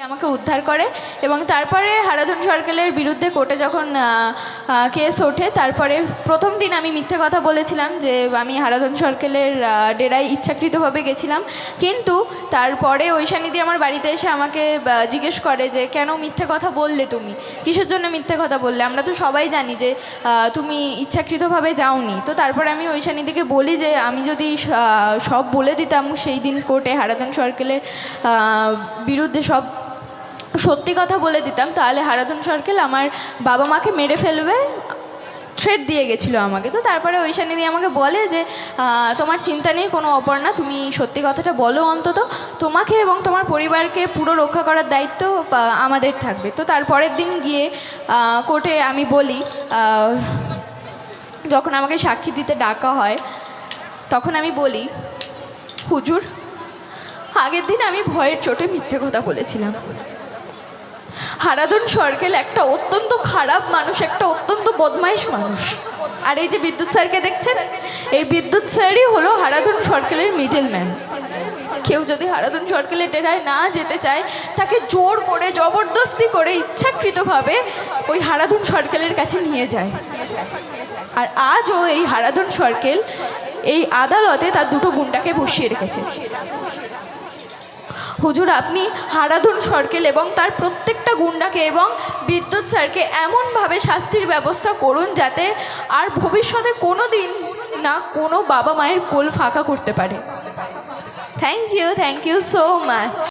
আমাকে উদ্ধার করে এবং তারপরে হারাধন সরকারের বিরুদ্ধে কোর্টে যখন কেস ওঠে, তারপরে প্রথম দিন আমি মিথ্যে কথা বলেছিলাম যে আমি হারাধন সরকারের ডেরায় ইচ্ছাকৃতভাবে গেছিলাম। কিন্তু তারপরে ঐশানিদি আমার বাড়িতে এসে আমাকে জিজ্ঞেস করে যে, কেন মিথ্যে কথা বললে তুমি? কিসের জন্য মিথ্যে কথা বললে? আমরা তো সবাই জানি যে তুমি ইচ্ছাকৃতভাবে যাওনি। তো তারপরে আমি ঐশানিদিকে বলি যে, আমি যদি সব বলে দিতাম, সেই দিন কোর্টে হারাধন সরকারের বিরুদ্ধে সব সত্যি কথা বলে দিতাম, তাহলে হারাধন সরকেল আমার বাবা মাকে মেরে ফেলবে, থ্রেট দিয়ে গেছিল আমাকে। তো তারপরে ঐশানি দিয়ে আমাকে বলে যে তোমার চিন্তা নেই, কোনো অপর্ণা তুমি সত্যি কথাটা বলো অন্তত। তোমাকে এবং তোমার পরিবারকে পুরো রক্ষা করার দায়িত্ব আমাদের থাকবে। তো তারপরের দিন গিয়ে কোর্টে আমি বলি যখন আমাকে সাক্ষী দিতে ডাকা হয়, তখন আমি বলি, হুজুর, আগের দিন আমি ভয়ের চোটে মিথ্যে কথা বলেছিলাম। হারাধন সরকেল একটা অত্যন্ত খারাপ মানুষ, একটা অত্যন্ত বদমাইশ মানুষ। আর এই যে বিদ্যুৎ স্যারকে দেখছেন? এই বিদ্যুৎ স্যারই হলো হারাধন সরকেলের মিডল ম্যান কেউ যদি হারাধন সরকেলের ডেরায় না যেতে চায়, তাকে জোর করে, জবরদস্তি করে, ইচ্ছাকৃতভাবে ওই হারাধন সরকেলের কাছে নিয়ে যায়। আর আজও এই হারাধন সরকেল এই আদালতে তার দুটো গুন্ডাকে বসিয়ে রেখেছে। হুজুর, আপনি হারাধন সরকেল এবং তার প্রত্যেকটা গুন্ডাকে এবং বিদ্যুৎ স্যারকে এমনভাবে শাস্তির ব্যবস্থা করুন যাতে আর ভবিষ্যতে কোনো দিন না কোনো বাবা মায়ের কোল ফাঁকা করতে পারে। Thank you thank you so much